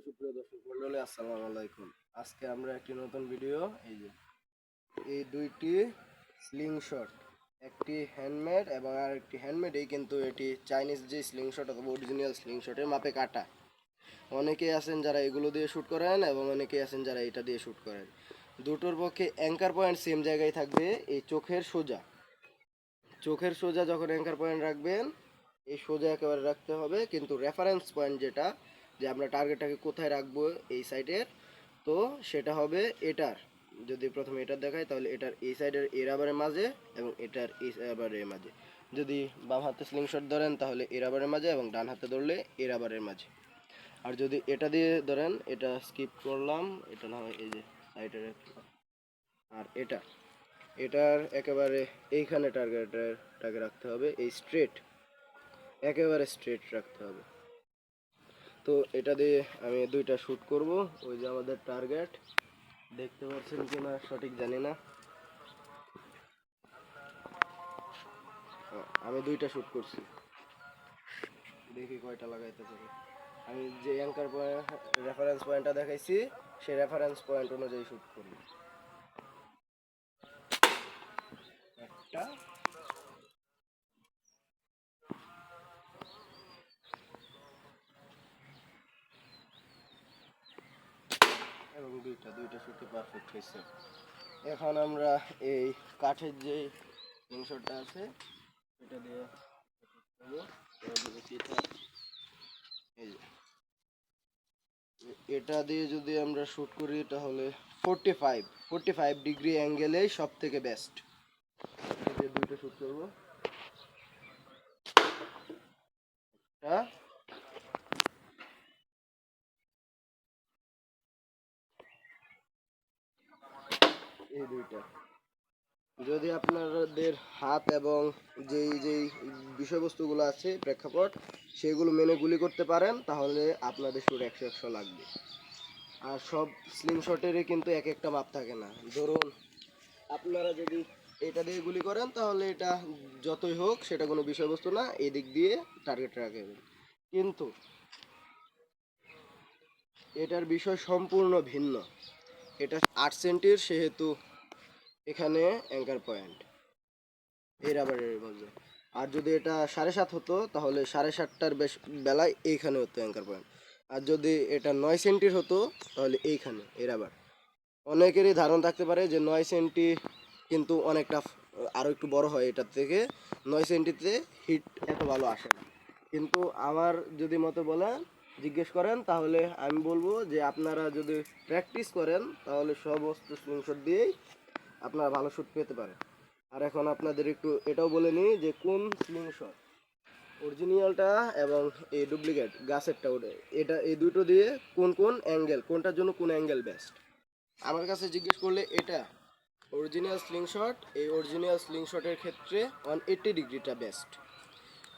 সুপ্রিয় দর্শক মন্ডলী, আসসালামু আলাইকুম। আজকে আমরা একটি নতুন ভিডিও এই যে, এই দুইটি স্লিং শট একটি হ্যান্ডমেড এবং আর একটি এই কিন্তু এটি চাইনিজ যে স্লিং শট অথবা অরিজিনাল স্লিং শটের মাপে কাটা। অনেকেই আছেন যারা এগুলো দিয়ে শ্যুট করেন এবং অনেকেই আছেন যারা এটা দিয়ে শ্যুট করেন। দুটোর পক্ষে অ্যাঙ্কার পয়েন্ট সেম জায়গায় থাকবে, এই চোখের সোজা। চোখের সোজা যখন অ্যাঙ্কার পয়েন্ট রাখবেন, এই সোজা একেবারে রাখতে হবে, কিন্তু রেফারেন্স পয়েন্ট যেটা যে আমরা টার্গেটটাকে কোথায় রাখব এই সাইডের তো সেটা হবে এটার। যদি প্রথমে এটার দেখাই, তাহলে এটার এই সাইডের এ রাবারের মাঝে এবং এটার এই রাবারের মাঝে। যদি বাম হাতে স্লিংশট ধরেন, তাহলে এ রাবারের মাঝে এবং ডান হাতে ধরলে এ রাবারের মাঝে। আর যদি এটা দিয়ে ধরেন, এটা স্কিপ করলাম, এটা না হয় এই যে সাইডের আর এটা। এটার একেবারে এইখানে টার্গেটটাকে রাখতে হবে, এই স্ট্রেট একেবারে স্ট্রেট রাখতে হবে। তো এটা দিয়ে আমি দুইটা শ্যুট করব। ওই যে আমাদের টার্গেট দেখতে পাচ্ছেন কি না সঠিক জানি না। আমি দুইটা শ্যুট করছি। দেখি কয়টা লাগাইতে পারি। আমি যে অ্যাঙ্কার পয়েন্ট রেফারেন্স পয়েন্টটা দেখাইছি, সেই রেফারেন্স পয়েন্ট অনুযায়ী শ্যুট করব। একটা এবং দুইটা পারফেক্ট হয়েছে। এখন আমরা এই কাঠের যে জিনিসটা আছে, এটা দিয়ে। এটা দিয়ে যদি আমরা শ্যুট করি, তাহলে forty five forty five degree অ্যাঙ্গেলে সব থেকে বেস্ট দুইটা শ্যুট করব। একটা এই দুইটা। যদি আপনাদের হাত এবং যেই যেই বিষয়বস্তুগুলো আছে, প্রেক্ষাপট, সেগুলো মেনে গুলি করতে পারেন, তাহলে আপনাদের সুর একশো একশো লাগবে। আর সব স্লিং শটেরই কিন্তু এক একটা মাপ থাকে না। ধরুন, আপনারা যদি এটা দিয়ে গুলি করেন, তাহলে এটা যতই হোক, সেটা কোনো বিষয়বস্তু না, এই দিক দিয়ে টার্গেট রাখবেন। কিন্তু এটার বিষয় সম্পূর্ণ ভিন্ন। এটা আট সেন্টির, সেহেতু এখানে অ্যাঙ্কার পয়েন্ট। এই রাবারের মধ্যে। আর যদি এটা সাড়ে সাত হতো, তাহলে সাড়ে সাতটার বেশ বেলায় এইখানে হতো অ্যাঙ্কার পয়েন্ট। আর যদি এটা নয় সেন্টির হতো, তাহলে এইখানে এই রাবার। অনেকেরই ধারণা থাকতে পারে যে নয় সেন্টি কিন্তু অনেকটা আরও একটু বড় হয় এটার থেকে। নয় সেন্টিতে হিট এত ভালো আসে না। কিন্তু আমার যদি মতে বলেন, জিজ্ঞেস করেন, তাহলে আমি বলব যে আপনারা যদি প্র্যাকটিস করেন, তাহলে সমস্ত স্ক্রিনশট দিয়েই আপনারা ভালো শ্যুট পেতে পারেন। আর এখন আপনাদের একটু এটাও বলে নিই যে কোন স্লিং শট অরিজিনালটা এবং এই ডুপ্লিকেট গাছেরটা ওটা, এটা এই দুটো দিয়ে কোন কোন অ্যাঙ্গেল কোনটার জন্য কোন অ্যাঙ্গেল বেস্ট আমার কাছে জিজ্ঞেস করলে এটা অরিজিনাল স্লিং শট এই অরিজিনাল স্লিং শটের ক্ষেত্রে ওয়ান এইট্টি ডিগ্রিটা বেস্ট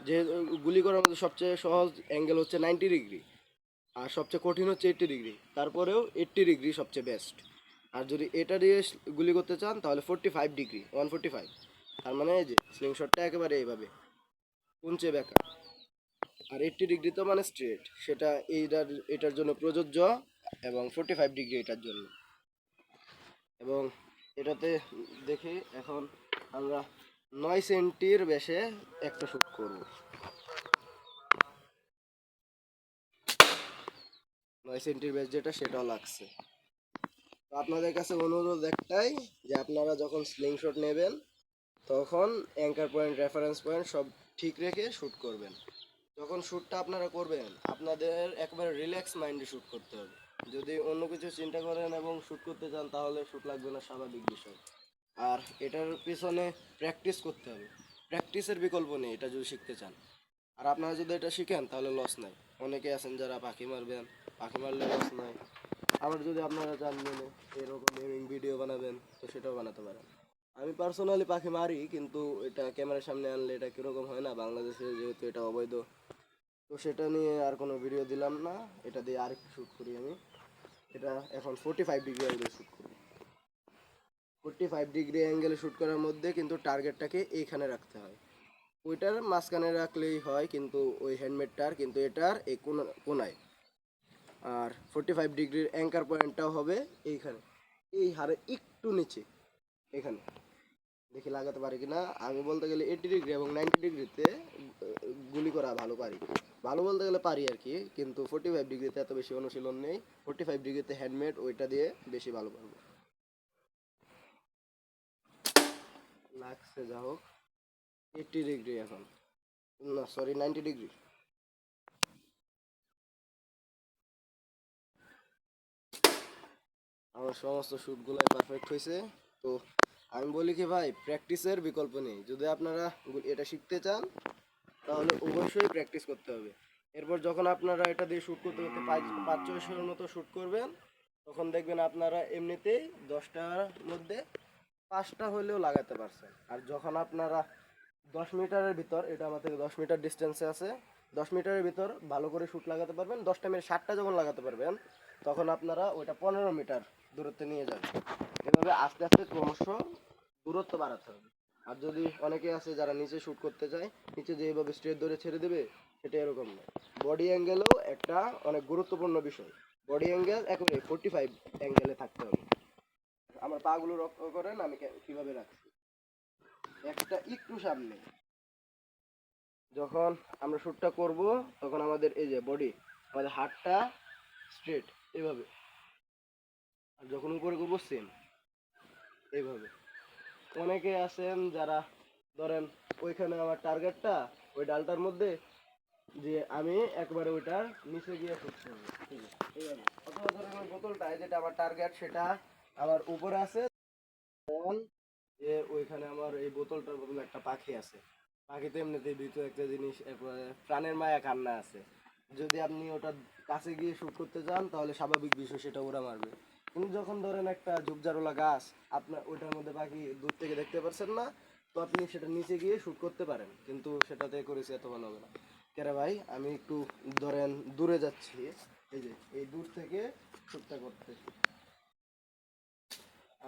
যে গুলি করার মধ্যে সবচেয়ে সহজ অ্যাঙ্গেল হচ্ছে নাইনটি ডিগ্রি আর সবচেয়ে কঠিন হচ্ছে এইট্টি ডিগ্রি তারপরেও এইট্টি ডিগ্রি সবচেয়ে বেস্ট আর যদি এটা দিয়ে গুলি করতে চান, তাহলে forty five degree one forty five তার মানে এই যে স্লিংশটটা একেবারে এইভাবে। কুঞ্চে বেঁকা। আর এইট্টি ডিগ্রি তো মানে স্ট্রেট সেটা এইটার, এটার জন্য প্রযোজ্য এবং ফোরটি ফাইভ ডিগ্রি এটার জন্য। এবং এটাতে দেখি এখন আমরা নয় সেন্টির বেশে একটা শ্যুট করব। নয় সেন্টির বেশ যেটা, সেটাও লাগছে। আপনাদের কাছে অনুরোধ একটাই যে আপনারা যখন স্লিং শট নেবেন, তখন অ্যাঙ্কার পয়েন্ট রেফারেন্স পয়েন্ট সব ঠিক রেখে শ্যুট করবেন। যখন শ্যুটটা আপনারা করবেন, আপনাদের একবারে রিল্যাক্স মাইন্ডে শ্যুট করতে হবে। যদি অন্য কিছু চিন্তা করেন এবং শ্যুট করতে চান, তাহলে শ্যুট লাগবে না, স্বাভাবিক বিষয়। আর এটার পিছনে প্র্যাকটিস করতে হবে। প্র্যাকটিসের বিকল্প নেই, এটা যদি শিখতে চান। আর আপনারা যদি এটা শিখেন, তাহলে লস নাই। অনেকে আছেন যারা পাখি মারবেন, পাখি মারলে লস নাই। আবার যদি আপনারা চান মেনে, এরকম গেমিং ভিডিও বানাবেন, তো সেটাও বানাতে পারেন। আমি পার্সোনালি পাখি মারি, কিন্তু এটা ক্যামেরার সামনে আনলে এটা কীরকম হয় না? বাংলাদেশে যেহেতু এটা অবৈধ, তো সেটা নিয়ে আর কোনো ভিডিও দিলাম না। এটা দিয়ে আরেকটু শ্যুট করি আমি। এটা এখন ফোর্টি ফাইভ ডিগ্রি অ্যাঙ্গেলে শ্যুট করি। ফোর্টি ফাইভ ডিগ্রি অ্যাঙ্গেলে শ্যুট করার মধ্যে কিন্তু টার্গেটটাকে এইখানে রাখতে হয়। ওইটার মাঝখানে রাখলেই হয়, কিন্তু ওই হ্যান্ডমেডটার কিন্তু এটার এই কোনা- কোনায়। আর ফোর্টি ফাইভ ডিগ্রির অ্যাঙ্কার পয়েন্টটাও হবে এইখানে। এই হারে একটু নিচে, এখানে। দেখি লাগাতে পারি কি না আমি বলতে গেলে এইটি ডিগ্রি এবং নাইনটি ডিগ্রিতে গুলি করা ভালো পারি। ভালো বলতে গেলে পারি আর কি, কিন্তু ফোর্টি ফাইভ ডিগ্রিতে এত বেশি অনুশীলন নেই। ফোর্টি ফাইভ ডিগ্রিতে হ্যান্ডমেড ওইটা দিয়ে বেশি ভালো পারব। লাগছে যা হোক এইটি ডিগ্রি এখন। না সরি নাইনটি ডিগ্রি আমার সমস্ত শ্যুটগুলাই পারফেক্ট হয়েছে তো আমি বলি কি ভাই প্র্যাকটিসের বিকল্প নেই। যদি আপনারা এটা শিখতে চান, তাহলে অবশ্যই প্র্যাকটিস করতে হবে। এরপর যখন আপনারা এটা দিয়ে শ্যুট করতে করতে পাঁচ পাঁচ ছয়শোর মতো শ্যুট করবেন, তখন দেখবেন আপনারা এমনিতেই দশটার মধ্যে পাঁচটা হলেও লাগাতে পারছেন। আর যখন আপনারা দশ মিটারের ভিতর, এটা আমার থেকে দশ মিটার ডিস্টেন্সে আছে, দশ মিটারের ভিতর ভালো করে শ্যুট লাগাতে পারবেন। দশটা মিনিট ষাটটা যখন লাগাতে পারবেন, তখন আপনারা ওইটা পনেরো মিটার দূরত্বে নিয়ে যাবে। এভাবে আস্তে আস্তে ক্রমশ দূরত্ব বাড়াতে হবে। আর যদি অনেকে আছে যারা নিচে শ্যুট করতে চায়, নিচে যেভাবে স্ট্রেট ধরে ছেড়ে দেবে, সেটা এরকম নয় বডি অ্যাঙ্গেলও একটা অনেক গুরুত্বপূর্ণ বিষয়। বডি অ্যাঙ্গেল একেবারে ফোর্টি ফাইভ অ্যাঙ্গেলে থাকতে হবে। আমার পাগুলো রক্ত করেন, আমি কীভাবে রাখছি? একটা একটু সামনে। যখন আমরা শ্যুটটা করব, তখন আমাদের এই যে বডি আমাদের হাতটা স্ট্রেট এভাবে। যখন উপরে করব সেম এইভাবে। অনেকে আছেন যারা, ধরেন, ওইখানে আমার টার্গেটটা ওই ডালটার মধ্যে, যে আমি একবারে ওইটার নিচে গিয়ে শুট করব ঠিক আছে অথবা ধরেন ওই বোতলটায় যেটা আমার টার্গেট সেটা আমার উপরে আছে। যে ওইখানে আমার এই বোতলটার মতন একটা পাখি আছে। পাখিতে এমনিতেই ভিতরে একটা জিনিস প্রাণের মায়া কান্না আছে। যদি আপনি ওটা কাছে গিয়ে শুট করতে চান তাহলে স্বাভাবিক বিষয় সেটা ওরা মারবে। কিন্তু যখন ধরেন একটা ঝুপঝাড়ওয়ালা গাছ, আপনার ওইটার মধ্যে পাখি দূর থেকে দেখতে পারছেন না, তো আপনি সেটা নিচে গিয়ে শুট করতে পারেন। কিন্তু সেটাতে করেছে এত ভালো হবে না। কেরে ভাই, আমি একটু ধরেন দূরে যাচ্ছি। এই যে, এই দূর থেকে শ্যুটটা করতেছি।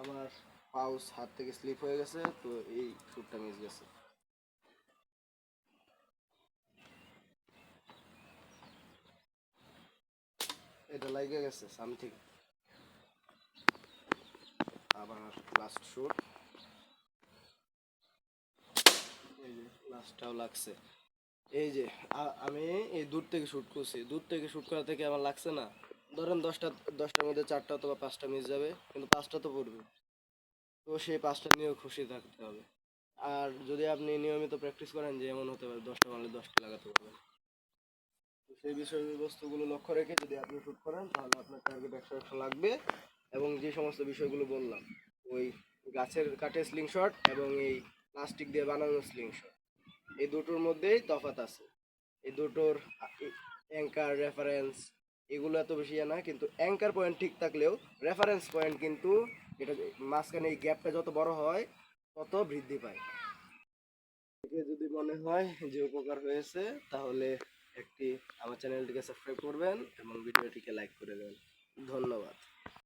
আমার পাউস হাত থেকে স্লিপ হয়ে গেছে, তো এই শ্যুটটা মিস গেছে। এটা লাগে গেছে সামথিং আবার লাস্ট শুট এই যে লাস্টটাও লাগছে। এই যে আমি এই দূর থেকে শুট করছি। দূর থেকে শুট করা থেকে আমার লাগছে না। ধরেন দশটা, দশটার মধ্যে চারটা অথবা পাঁচটা মিস যাবে, কিন্তু পাঁচটা তো পড়বে। তো সেই পাঁচটা নিয়েও খুশি থাকতে হবে। আর যদি আপনি নিয়মিত প্র্যাকটিস করেন যে, এমন হতে পারে দশটা মারলে দশটা লাগাতে পারবেন। সেই বিষয়বস্তুগুলো লক্ষ্য রেখে যদি আপনি শুট করেন, তাহলে আপনার টার্গেট একশো একশো লাগবে। এবং যে সমস্ত বিষয়গুলো বললাম, ওই গাছের কাঠের স্লিংশট এবং এই প্লাস্টিক দিয়ে বানানো স্লিংশট এই দুটোর মধ্যেই তফাৎ আছে। এই দুটোর অ্যাঙ্কার রেফারেন্স এগুলো এত বেশি না, কিন্তু অ্যাঙ্কার পয়েন্ট ঠিক থাকলেও রেফারেন্স পয়েন্ট কিন্তু এটা মাঝখানে এই গ্যাপটা যত বড় হয়, তত বৃদ্ধি পায়। যদি মনে হয় যে উপকার হয়েছে, তাহলে একটি আমার চ্যানেলটিকে সাবস্ক্রাইব করবেন এবং ভিডিওটিকে লাইক করে দেবেন। ধন্যবাদ।